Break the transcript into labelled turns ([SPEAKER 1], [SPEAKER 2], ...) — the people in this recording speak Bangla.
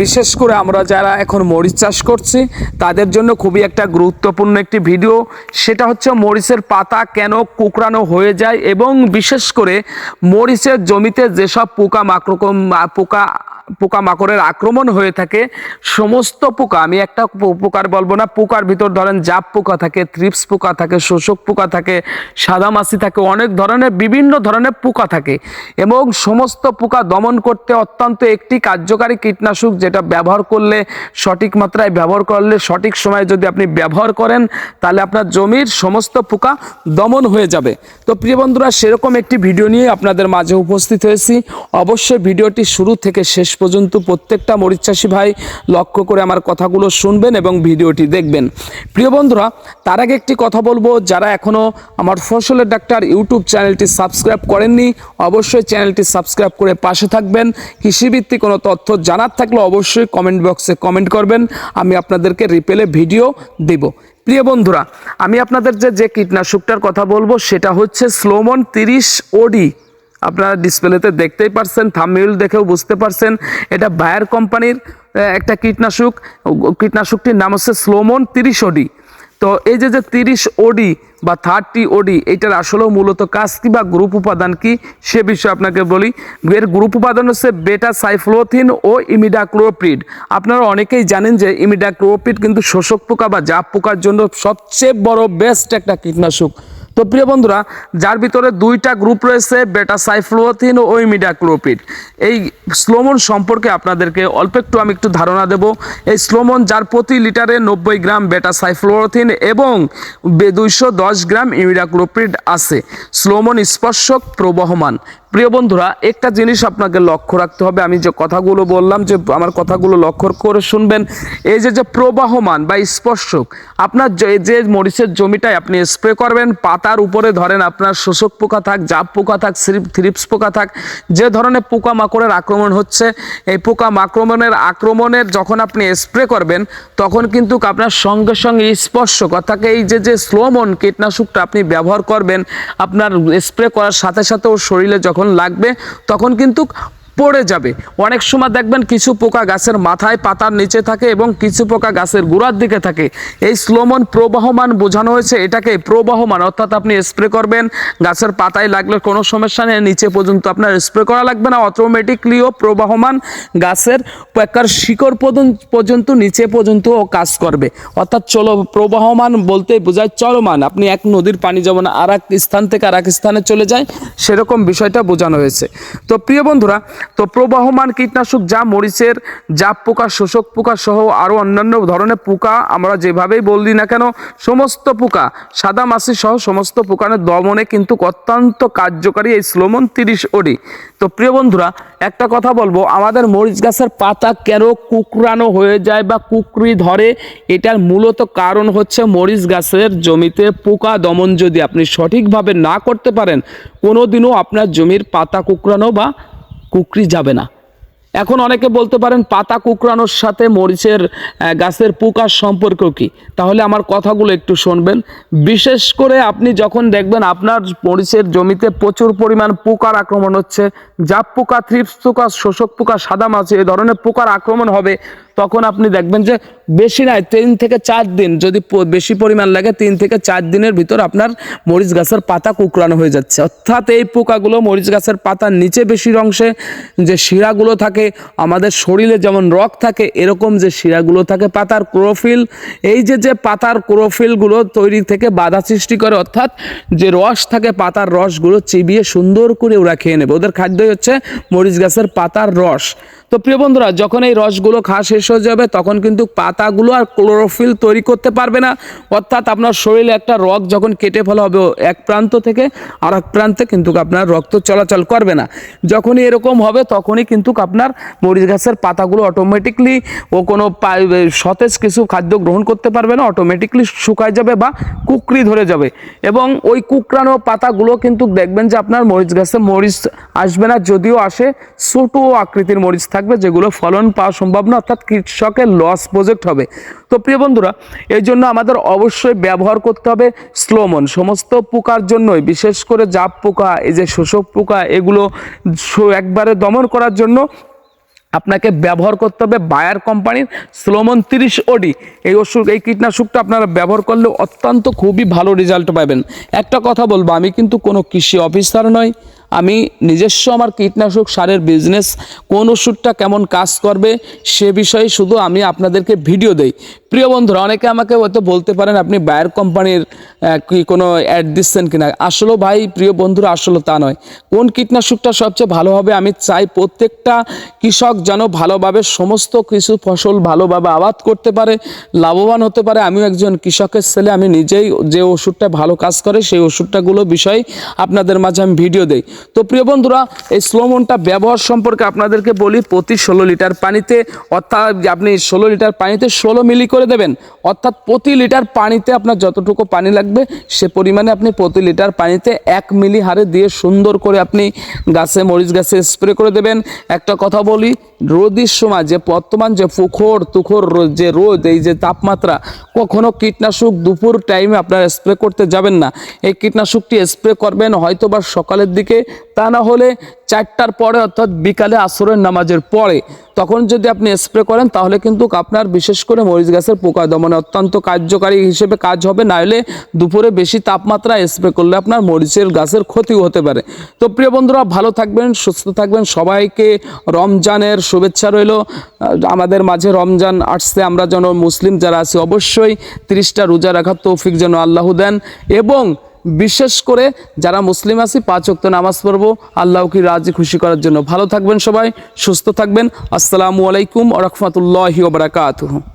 [SPEAKER 1] বিশেষ করে আমরা যারা এখন মরিচ চাষ করছি, তাদের জন্য খুবই একটা গুরুত্বপূর্ণ একটি ভিডিও। সেটা হচ্ছে মরিচের পাতা কেন কুকরানো হয়ে যায় এবং বিশেষ করে মরিচের জমিতে যেসব পোকা মাকড়কম, পোকা পোকামাকড়ের আক্রমণ হয়ে থাকে, সমস্ত পোকা, আমি একটা পোকার বলব না, পোকার ভিতর ধরেন জাপ পোকা থাকে থ্রিপস পোকা থাকে, শোষক পোকা থাকে, সাদামাছি থাকে, অনেক ধরনের, বিভিন্ন ধরনের পোকা থাকে এবং সমস্ত পোকা দমন করতে অত্যন্ত একটি কার্যকারী কীটনাশক যেটা ব্যবহার করলে, সঠিক মাত্রায় ব্যবহার করলে, সঠিক সময়ে যদি আপনি ব্যবহার করেন, তাহলে আপনার জমির সমস্ত পোকা দমন হয়ে যাবে। তো প্রিয় বন্ধুরা, সেরকম একটি ভিডিও নিয়ে আপনাদের মাঝে উপস্থিত হয়েছি। অবশ্যই ভিডিওটি শুরু থেকে শেষ পর্যন্ত প্রত্যেকটা মরিচ চাষি ভাই লক্ষ্য করে আমার কথাগুলো শুনবেন এবং ভিডিওটি দেখবেন। প্রিয় বন্ধুরা, তার আগে একটি কথা বলব, যারা এখনও আমার ফসলের ডাক্তার ইউটিউব চ্যানেলটি সাবস্ক্রাইব করেননি, অবশ্যই চ্যানেলটি সাবস্ক্রাইব করে পাশে থাকবেন। কৃষিভিত্তিক কোনো তথ্য জানার থাকলে অবশ্যই কমেন্ট বক্সে কমেন্ট করবেন, আমি আপনাদেরকে রিপেলে ভিডিও দেব। প্রিয় বন্ধুরা, আমি আপনাদের যে যে কীটনাশকটার কথা বলব, সেটা হচ্ছে স্লোমন তিরিশ ওডি। আপনারা ডিসপ্লেতে দেখতেই পারছেন থামমিল দেখেও বুঝতে পারছেন। এটা বায়ার কোম্পানির একটা কীটনাশক। কীটনাশকটির নাম হচ্ছে স্লোমন তিরিশ ওডি তো এই যে যে তিরিশ ওডি বা থার্টি ওডি এটার আসলেও মূলত কাজ কি বা গ্রুপ উপাদান কি, সে বিষয়ে আপনাকে বলি। এর গ্রুপ উপাদান হচ্ছে বেটা সাইফ্লোথিন ও ইমিডাক্লোপিড আপনারা অনেকেই জানেন যে ইমিডাক্লোপিড কিন্তু শোষক পোকা বা জাপ পোকার জন্য সবচেয়ে বড় বেস্ট একটা কীটনাশক। তো প্রিয় বন্ধুরা, যার ভিতরে দুইটা গ্রুপ রয়েছে বেটা সাইফ্লোথিন ও ইমিডাক্লোপিড এই স্লোমন সম্পর্কে আপনাদেরকে অল্প একটু আমি একটু ধারণা দেব। এই স্লোমন যার প্রতি লিটারে নব্বই গ্রাম বেটা সাইফ্লোথিন এবং দুইশো দশ গ্রাম ইমিডাক্লোপিড আছে। স্লোমন স্পর্শক প্রবহমান। প্রিয় বন্ধুরা, একটা জিনিস আপনাকে লক্ষ্য রাখতে হবে। আমি যে কথাগুলো বললাম, যে আমার কথাগুলো লক্ষ্য করে শুনবেন, এই যে যে প্রবাহমান বা স্পর্শক, আপনার যে- যে মরিচের জমিটায় আপনি স্প্রে করবেন, পাতার উপরে ধরেন আপনার শোষক পোকা থাক জাপ পোকা থাক থ্রিপস পোকা থাক, যে ধরনের পোকা মাকড়ের আক্রমণ হচ্ছে, এই পোকা মাক্রমণের আক্রমণের যখন আপনি স্প্রে করবেন, তখন কিন্তু আপনার সঙ্গে সঙ্গে স্পর্শক, অর্থাৎ এই যে যে স্লোমন কীটনাশকটা আপনি ব্যবহার করবেন, আপনার স্প্রে করার সাথে সাথে ওর শরীরে যখন লাগবে তখন কিন্তু পড়ে যাবে। অনেক সময় দেখবেন কিছু পোকা গাছের মাথায় পাতার নিচে থাকে এবং কিছু পোকা গাছের গোড়ার দিকে থাকে। এই স্লোমন প্রবাহমান বোঝানো হয়েছে, এটাকে প্রবাহমান, অর্থাৎ আপনি স্প্রে করবেন, গাছের পাতায় লাগলে কোনো সমস্যা নেই, নিচে পর্যন্ত আপনার স্প্রে করা লাগবে না অটোমেটিকলিও প্রবাহমান গাছের একবার শিকড় পর্যন্ত- নিচে পর্যন্ত ও কাজ করবে। অর্থাৎ চলো, প্রবাহমান বলতে বোঝায় চলমান। আপনি এক নদীর পানি যেমন আর স্থান থেকে আর স্থানে চলে যায়, সেরকম বিষয়টা বোঝানো হয়েছে। তো প্রিয় বন্ধুরা তো প্রবাহমান কীটনাশক যা মরিচের জাপ পোকা, শোষক পোকা সহ আরও অন্যান্য ধরনের পোকা আমরা যেভাবেই বলি না কেন, সমস্ত পোকা, সাদা মাছি সহ সমস্ত পোকানের দমনে কিন্তু অত্যন্ত কার্যকারী এই স্লোমন তিরিশ ওডি। তো প্রিয় বন্ধুরা, একটা কথা বলব, আমাদের মরিচ গাছের পাতা কেন কুকরানো হয়ে যায় বা কুকরি ধরে? এটার মূলত কারণ হচ্ছে মরিচ গাছের জমিতে পোকা দমন যদি আপনি সঠিকভাবে না করতে পারেন, কোনোদিনও আপনার জমির পাতা কুকরানো বা কুকরি যাবে না। এখন অনেকে বলতে পারেন পাতা কুকরানোর সাথে মরিচের গাছের পোকার সম্পর্ক কি? তাহলে আমার কথাগুলো একটু শুনবেন। বিশেষ করে আপনি যখন দেখবেন আপনার মরিচের জমিতে প্রচুর পরিমাণ পোকার আক্রমণ হচ্ছে জাপ পোকা, থ্রিপস পোকা, শোষক পোকা, সাদা মাছ, এ ধরনের পোকার আক্রমণ হবে। তখন আপনি দেখবেন যে বেশি নয় তিন থেকে চার দিন, যদি বেশি পরিমাণ লাগে, তিন থেকে চার দিনের ভিতর আপনার মরিচ গাছের পাতা কুকরানো হয়ে যাচ্ছে। অর্থাৎ এই পোকাগুলো মরিচ গাছের পাতার নিচে বেশি অংশে যে শিরাগুলো থাকে, আমাদের শরীরে যেমন রক থাকে, এরকম যে শিরাগুলো থাকে, পাতার ক্লোরোফিল, এই যে যে পাতার ক্লোরোফিলগুলো তৈরি থেকে বাধা সৃষ্টি করে, অর্থাৎ যে রস থাকে, পাতার রসগুলো চিবিয়ে সুন্দর করে ওরা খেয়ে নেবে। ওদের খাদ্যই হচ্ছে মরিচ গাছের পাতার রস। তো প্রিয় বন্ধুরা, যখন এই রসগুলো খাওয়া শেষ হয়ে যাবে, তখন কিন্তু পাতাগুলো আর ক্লোরোফিল তৈরি করতে পারবে না। অর্থাৎ আপনার শরীরে একটা রগ যখন কেটে ফেলা হবে এক প্রান্ত থেকে আর এক প্রান্তে কিন্তু আপনার রক্ত চলাচল করবে না। যখনই এরকম হবে, তখনই কিন্তু আপনার মরিচ গাছের পাতাগুলো অটোমেটিকলি ও কোনো সতেজ কিছু খাদ্য গ্রহণ করতে পারবে না অটোমেটিকলি শুকায় যাবে বা কুকরি ধরে যাবে। এবং ওই কুকরানো পাতাগুলো কিন্তু দেখবেন যে আপনার মরিচ গাছে মরিচ আসবে না, যদিও আসে, ছোটো আকৃতির মরিচ থাকবে যেগুলো ফলন পাওয়া সম্ভব না, অর্থাৎ কৃষকের লস প্রজেক্ট হবে। তো প্রিয় বন্ধুরা, এই জন্য আমাদের অবশ্যই ব্যবহার করতে হবে স্লোমন সমস্ত পোকার জন্যই, বিশেষ করে জাপ পোকা, এই যে শোষক পোকা, এগুলো একবারে দমন করার জন্য আপনাকে ব্যবহার করতে হবে বায়ার কোম্পানির স্লোমন তিরিশ ওডি এই ওষুধ, এই কীটনাশকটা আপনারা ব্যবহার করলে অত্যন্ত খুবই ভালো রেজাল্ট পাবেন। একটা কথা বলব, আমি কিন্তু কোনো কৃষি অফিসার নয় আমি নিজস্ব আমার কীটনাশক সারের বিজনেস কোন ওষুধটা কেমন কাজ করবে সে বিষয়ে শুধু আমি আপনাদেরকে ভিডিও দেই। প্রিয় বন্ধুরা, অনেকে আমাকে হয়তো বলতে পারেন আপনি বায়ার কোম্পানির কি কোনো অ্যাড দিচ্ছেন কিনা। আসলে ভাই, প্রিয় বন্ধুরা, আসলে তা নয়। কোন কীটনাশকটা সবচেয়ে ভালো হবে? আমি চাই প্রত্যেকটা কৃষক যেন ভালোভাবে সমস্ত কিছু ফসল ভালোভাবে আবাদ করতে পারে, লাভবান হতে পারে। আমিও একজন কৃষকের ছেলে, আমি নিজেই যে ওষুধটা ভালো কাজ করে, সেই ওষুধটাগুলো বিষয়ে আপনাদের মাঝে আমি ভিডিও দেই। তো প্রিয় বন্ধুরা, এই স্লোমনটা ব্যবহার সম্পর্কে আপনাদেরকে বলি, প্রতি ষোলো লিটার পানিতে, অর্থাৎ আপনি ষোলো লিটার পানিতে ষোলো মিলি করে দেবেন। অর্থাৎ প্রতি লিটার পানিতে আপনার যতটুকু পানি লাগবে, সে পরিমাণে আপনি প্রতি লিটার পানিতে এক মিলি হারে দিয়ে সুন্দর করে আপনি গাছে মরিচ গাছে স্প্রে করে দেবেন। একটা কথা বলি, রোদের সময় যে বর্তমান যে পুখর তুখর যে রোদ, এই যে তাপমাত্রা, কখনো কীটনাশক দুপুর টাইমে আপনারা স্প্রে করতে যাবেন না। এই কীটনাশকটি স্প্রে করবেন হয়তো বা সকালের দিকে, তা না হলে চারটার পরে অর্থাৎ বিকালে আসরের নামাজের পরে। তখন যদি আপনি স্প্রে করেন, তাহলে কিন্তু আপনার বিশেষ করে মরিচ গাছের পোকা দমনে অত্যন্ত কার্যকারী হিসেবে কাজ হবে। নাহলে দুপুরে বেশি তাপমাত্রা স্প্রে করলে আপনার মরিচের গাছের ক্ষতিও হতে পারে। তো প্রিয় বন্ধুরা, ভালো থাকবেন, সুস্থ থাকবেন। সবাইকে রমজানের শুভেচ্ছা রইল। আমাদের মাঝে রমজান আসছে, আমরা যেন মুসলিম যারা আছি, অবশ্যই তিরিশটা রোজা রাখার তৌফিক যেন আল্লাহ দেন এবং বিশেষ করে যারা মুসলিম আছি, পাঁচ ওয়াক্ত নামাজ পড়ব। আল্লাহকে রাজি, খুশি করার জন্য। ভালো থাকবেন সবাই, সুস্থ থাকবেন। আসসালামু আলাইকুম রহমতুল্লাহ রহমতুল্লাহি ওবরাকাতুহ